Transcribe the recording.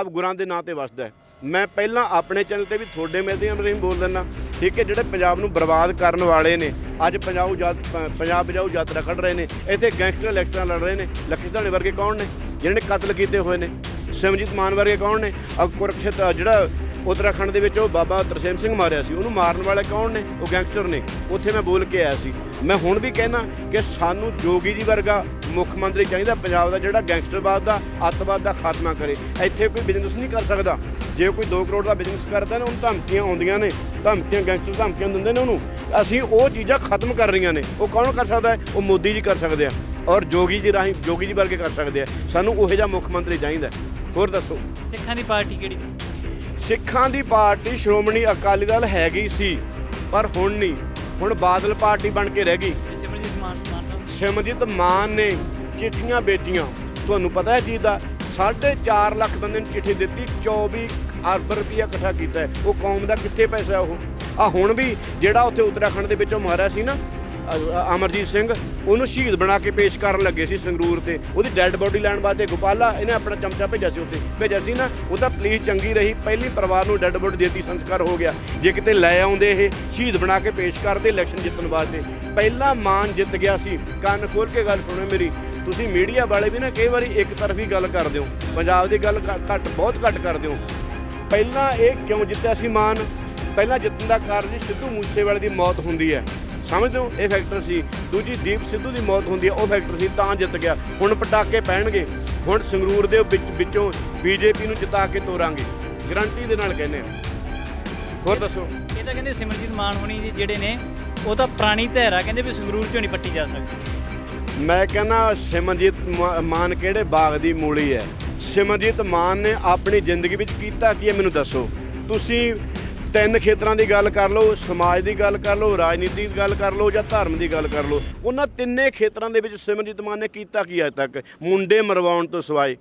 ਪੰਜਾਬ ਗੁਰਾਂ ਦੇ ਨਾਂ ਤੇ ਵਸਦਾ ਹੈ। ਮੈਂ ਪਹਿਲਾਂ ਆਪਣੇ ਚੈਨਲ ਤੇ ਵੀ ਤੁਹਾਡੇ ਮਾਧਿਅਮ ਰਾਹੀਂ ਬੋਲ ਦਿੰਦਾ। ਠੀਕ ਹੈ, ਜਿਹੜੇ ਪੰਜਾਬ ਨੂੰ ਬਰਬਾਦ ਕਰਨ ਵਾਲੇ ਨੇ, ਅੱਜ ਪੰਜਾਬ ਜਦ ਪੰਜਾਬ ਬਜਾਊ ਯਾਤਰਾ ਕੱਢ ਰਹੇ ਨੇ, ਇੱਥੇ ਗੈਂਗਸਟਰ ਇਲੈਕਸ਼ਨਾਂ ਲੜ ਰਹੇ ਨੇ ਲੱਖੀ ਸਧਾਣੇ ਵਰਗੇ ਕੌਣ ਨੇ? ਜਿਹਨਾਂ ਨੇ ਕਤਲ ਕੀਤੇ ਹੋਏ ਨੇ। ਸਿਮਜੀਤ ਮਾਨ ਵਰਗੇ ਕੌਣ ਨੇ? ਅ ਜਿਹੜਾ ਉੱਤਰਾਖੰਡ ਦੇ ਵਿੱਚ ਉਹ ਬਾਬਾ ਤਰਸੇਮ ਸਿੰਘ ਮਾਰਿਆ ਸੀ, ਉਹਨੂੰ ਮਾਰਨ ਵਾਲੇ ਕੌਣ ਨੇ? ਉਹ ਗੈਂਗਸਟਰ ਨੇ। ਉੱਥੇ ਮੈਂ ਬੋਲ ਕੇ ਆਇਆ ਸੀ। ਮੈਂ ਹੁਣ ਵੀ ਕਹਿਣਾ ਕਿ ਸਾਨੂੰ ਜੋਗੀ ਜੀ ਵਰਗਾ ਮੁੱਖ ਮੰਤਰੀ ਚਾਹੀਦਾ ਪੰਜਾਬ ਦਾ ਜਿਹੜਾ ਗੈਂਗਸਟਰਵਾਦ ਦਾ ਅੱਤਵਾਦ ਦਾ ਖਾਤਮਾ ਕਰੇ। ਇੱਥੇ ਕੋਈ ਬਿਜ਼ਨਸ ਨਹੀਂ ਕਰ ਸਕਦਾ। ਜੇ ਕੋਈ 2 ਕਰੋੜ ਦਾ ਬਿਜ਼ਨਸ ਕਰਦਾ ਨਾ ਉਹਨੂੰ ਧਮਕੀਆਂ ਆਉਂਦੀਆਂ ਨੇ। ਧਮਕੀਆਂ ਗੈਂਗਸਟਰ ਧਮਕੀਆਂ ਦਿੰਦੇ ਨੇ ਉਹਨੂੰ। ਅਸੀਂ ਉਹ ਚੀਜ਼ਾਂ ਖਤਮ ਕਰ ਰਹੀਆਂ ਨੇ। ਉਹ ਕੌਣ ਕਰ ਸਕਦਾ ਹੈ? ਉਹ ਮੋਦੀ ਜੀ ਕਰ ਸਕਦੇ ਆ। ਔਰ ਜੋਗੀ ਜੀ ਰਾਹੀਂ ਜੋਗੀ ਜੀ ਵਰਗੇ ਕਰ ਸਕਦੇ ਆ। ਸਾਨੂੰ ਉਹੋ ਜਿਹਾ ਮੁੱਖ ਮੰਤਰੀ ਚਾਹੀਦਾ। ਹੋਰ ਦੱਸੋ? ਸਿੱਖਾਂ ਦੀ ਪਾਰਟੀ ਕਿਹੜੀ? ਸਿੱਖਾਂ ਦੀ ਪਾਰਟੀ ਸ਼੍ਰੋਮਣੀ ਅਕਾਲੀ ਦਲ ਹੈਗੀ ਸੀ ਪਰ ਹੁਣ ਨਹੀਂ। ਹੁਣ ਬਾਦਲ ਪਾਰਟੀ ਬਣ ਕੇ ਰਹਿ ਗਈ। ਸਿਮਰਜੀਤ ਮਾਨ ਮਾਨ ਸਾਹਿਬ ਸਿਮਰਜੀਤ ਮਾਨ ਨੇ ਚਿੱਠੀਆਂ ਵੇਚੀਆਂ। ਤੁਹਾਨੂੰ ਪਤਾ ਹੈ ਜੀ ਦਾ 4.5 ਲੱਖ ਬੰਦੇ ਨੂੰ ਚਿੱਠੀ ਦਿੱਤੀ 24 ਅਰਬ ਰੁਪਇਆ ਇਕੱਠਾ ਕੀਤਾ ਉਹ ਕੌਮ ਦਾ ਕਿੱਥੇ ਪੈਸਾ ਉਹ? ਆ ਹੁਣ ਵੀ ਜਿਹੜਾ ਉੱਥੇ ਉੱਤਰਾਖੰਡ ਦੇ ਵਿੱਚੋਂ ਮਾਰਿਆ ਸੀ ਨਾ ਅਮਰਜੀਤ ਸਿੰਘ, ਉਹਨੂੰ ਸ਼ਹੀਦ ਬਣਾ ਕੇ ਪੇਸ਼ ਕਰਨ ਲੱਗੇ ਸੀ ਸੰਗਰੂਰ ਤੇ। ਉਹਦੀ ਡੈੱਡ ਬੋਡੀ ਲੈਣ ਵਾਸਤੇ ਗੋਪਾਲਾ, ਇਹਨੇ ਆਪਣਾ ਚਮਚਾ ਭੇਜਿਆ ਸੀ ਉੱਥੇ। ਭੇਜਿਆ ਸੀ ਨਾ, ਉਹ ਤਾਂ ਪੁਲਿਸ ਚੰਗੀ ਰਹੀ, ਪਹਿਲੀ ਪਰਿਵਾਰ ਨੂੰ ਡੈੱਡ ਬੋਡੀ ਦੇਤੀ, ਸੰਸਕਾਰ ਹੋ ਗਿਆ। ਜੇ ਕਿਤੇ ਲੈ ਆਉਂਦੇ ਇਹ, ਸ਼ਹੀਦ ਬਣਾ ਕੇ ਪੇਸ਼ ਕਰਦੇ ਇਲੈਕਸ਼ਨ ਜਿੱਤਣ ਵਾਸਤੇ। ਪਹਿਲਾ ਮਾਨ ਜਿੱਤ ਗਿਆ ਸੀ। ਕੰਨ ਖੋਲ ਕੇ ਗੱਲ ਸੁਣੋ ਮੇਰੀ। ਤੁਸੀਂ ਮੀਡੀਆ ਵਾਲੇ ਵੀ ਨਾ ਕਈ ਵਾਰੀ ਇੱਕ ਤਰਫੀ ਗੱਲ ਕਰਦੇ ਹੋ। ਪੰਜਾਬ ਦੀ ਗੱਲ ਘੱਟ ਬਹੁਤ ਘੱਟ ਕਰਦੇ ਹੋ। ਪਹਿਲਾਂ ਇਹ ਕਿਉਂ ਜਿੱਤਿਆ ਸੀ ਮਾਨ ਪਹਿਲਾਂ ਜਿੱਤਣ ਦਾ ਕਾਰਨ ਸਿੱਧੂ ਮੂਸੇਵਾਲੇ ਦੀ ਮੌਤ ਹੁੰਦੀ ਹੈ। ਸਮਝਦੇ ਹੋ? ਇਹ ਫੈਕਟਰ ਸੀ। ਦੂਜੀ ਦੀਪ ਸਿੱਧੂ ਦੀ ਮੌਤ ਹੁੰਦੀ ਹੈ ਉਹ ਫੈਕਟਰ ਸੀ ਤਾਂ ਜਿੱਤ ਗਿਆ। ਹੁਣ ਪਟਾਕੇ ਪੈਣਗੇ। ਹੁਣ ਸੰਗਰੂਰ ਦੇ ਵਿੱਚ ਵਿੱਚੋਂ ਬੀਜੇਪੀ ਨੂੰ ਜਿਤਾ ਕੇ ਤੋਰਾਂਗੇ। ਗਰੰਟੀ ਦੇ ਨਾਲ ਕਹਿੰਦੇ ਆ। ਹੋਰ ਦੱਸੋ? ਇਹ ਤਾਂ ਕਹਿੰਦੇ ਸਿਮਰਜੀਤ ਮਾਨ ਹੋਣੀ ਜਿਹੜੇ ਨੇ ਉਹ ਤਾਂ ਪੁਰਾਣੀ ਧਿਰ ਕਹਿੰਦੇ ਵੀ ਸੰਗਰੂਰ ਚੋਂ ਨਹੀਂ ਪੱਟੀ ਜਾ ਸਕਦੀ। ਮੈਂ ਕਹਿੰਦਾ ਸਿਮਰਜੀਤ ਮਾ- ਮਾਨ ਕਿਹੜੇ ਬਾਗ ਦੀ ਮੂਲੀ ਹੈ? ਸਿਮਰਜੀਤ ਮਾਨ ਨੇ ਆਪਣੀ ਜ਼ਿੰਦਗੀ ਵਿੱਚ ਕੀਤਾ ਕੀ ਹੈ ਮੈਨੂੰ ਦੱਸੋ? ਤੁਸੀਂ ਤਿੰਨ ਖੇਤਰਾਂ ਦੀ ਗੱਲ ਕਰ ਲਓ, ਸਮਾਜ ਦੀ ਗੱਲ ਕਰ ਲਓ, ਰਾਜਨੀਤੀ ਦੀ ਗੱਲ ਕਰ ਲਓ ਜਾਂ ਧਰਮ ਦੀ ਗੱਲ ਕਰ ਲਓ, ਉਹਨਾਂ ਤਿੰਨੇ ਖੇਤਰਾਂ ਦੇ ਵਿੱਚ ਸਿਮਰਜੀਤ ਮਾਨ ਨੇ ਕੀਤਾ ਕੀ ਅੱਜ ਤੱਕ? ਮੁੰਡੇ ਮਰਵਾਉਣ ਤੋਂ ਸਿਵਾਏ।